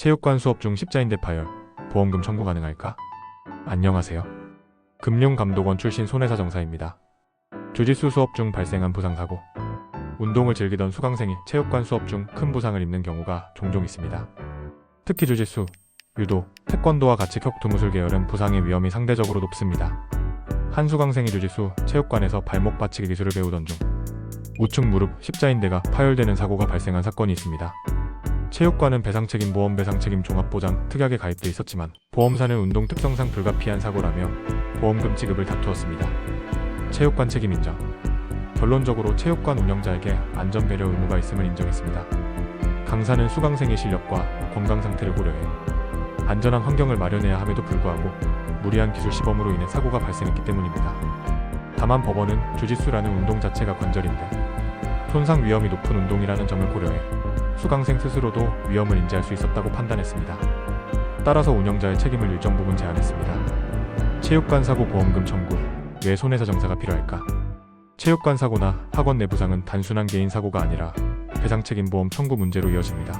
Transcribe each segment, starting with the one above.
체육관 수업 중 십자인대 파열, 보험금 청구 가능할까? 안녕하세요. 금융감독원 출신 손해사 정사입니다. 주짓수 수업 중 발생한 부상사고. 운동을 즐기던 수강생이 체육관 수업 중 큰 부상을 입는 경우가 종종 있습니다. 특히 주짓수, 유도, 태권도와 같이 격투무술 계열은 부상의 위험이 상대적으로 높습니다. 한 수강생이 주짓수 체육관에서 발목 받치기 기술을 배우던 중 우측 무릎 십자인대가 파열되는 사고가 발생한 사건이 있습니다. 체육관은 배상 책임 보험 배상 책임 종합보장 특약에 가입돼 있었지만 보험사는 운동 특성상 불가피한 사고라며 보험금 지급을 다투었습니다. 체육관 책임 인정. 결론적으로 체육관 운영자에게 안전 배려 의무가 있음을 인정했습니다. 강사는 수강생의 실력과 건강 상태를 고려해 안전한 환경을 마련해야 함에도 불구하고 무리한 기술 시범으로 인해 사고가 발생했기 때문입니다. 다만 법원은 주짓수라는 운동 자체가 관절인데 손상 위험이 높은 운동이라는 점을 고려해 수강생 스스로도 위험을 인지할 수 있었다고 판단했습니다. 따라서 운영자의 책임을 일정 부분 제한했습니다. 체육관 사고 보험금 청구 왜 손해사 정사가 필요할까? 체육관 사고나 학원 내 부상은 단순한 개인 사고가 아니라 배상 책임 보험 청구 문제로 이어집니다.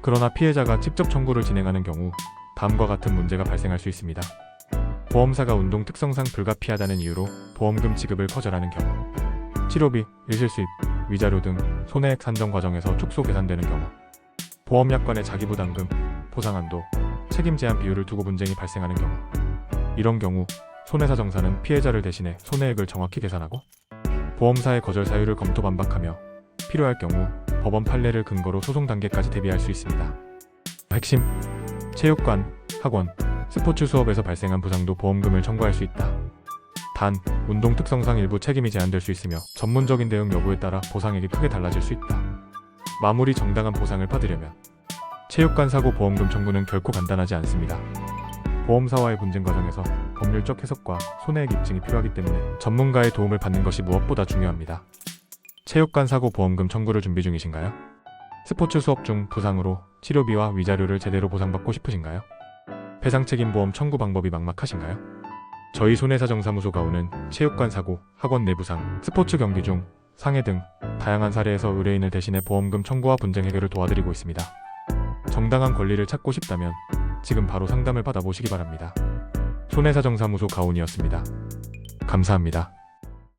그러나 피해자가 직접 청구를 진행하는 경우 다음과 같은 문제가 발생할 수 있습니다. 보험사가 운동 특성상 불가피하다는 이유로 보험금 지급을 거절하는 경우, 치료비, 일실 수입, 위자료 등 손해액 산정 과정에서 축소 계산되는 경우, 보험약관의 자기부담금, 보상한도, 책임 제한 비율을 두고 분쟁이 발생하는 경우, 이런 경우 손해사 정사는 피해자를 대신해 손해액을 정확히 계산하고 보험사의 거절 사유를 검토 반박하며 필요할 경우 법원 판례를 근거로 소송 단계까지 대비할 수 있습니다. 핵심 체육관, 학원, 스포츠 수업에서 발생한 부상도 보험금을 청구할 수 있다. 단, 운동 특성상 일부 책임이 제한될 수 있으며 전문적인 대응 여부에 따라 보상액이 크게 달라질 수 있다. 마무리 정당한 보상을 받으려면 체육관 사고 보험금 청구는 결코 간단하지 않습니다. 보험사와의 분쟁 과정에서 법률적 해석과 손해액 입증이 필요하기 때문에 전문가의 도움을 받는 것이 무엇보다 중요합니다. 체육관 사고 보험금 청구를 준비 중이신가요? 스포츠 수업 중 부상으로 치료비와 위자료를 제대로 보상받고 싶으신가요? 배상 책임 보험 청구 방법이 막막하신가요? 저희 손해사 정사무소 가오는 체육관 사고, 학원 내 부상, 스포츠 경기 중 상해 등 다양한 사례에서 의뢰인을 대신해 보험금 청구와 분쟁 해결을 도와드리고 있습니다. 정당한 권리를 찾고 싶다면 지금 바로 상담을 받아보시기 바랍니다. 손해사 정사무소 가온이었습니다. 감사합니다.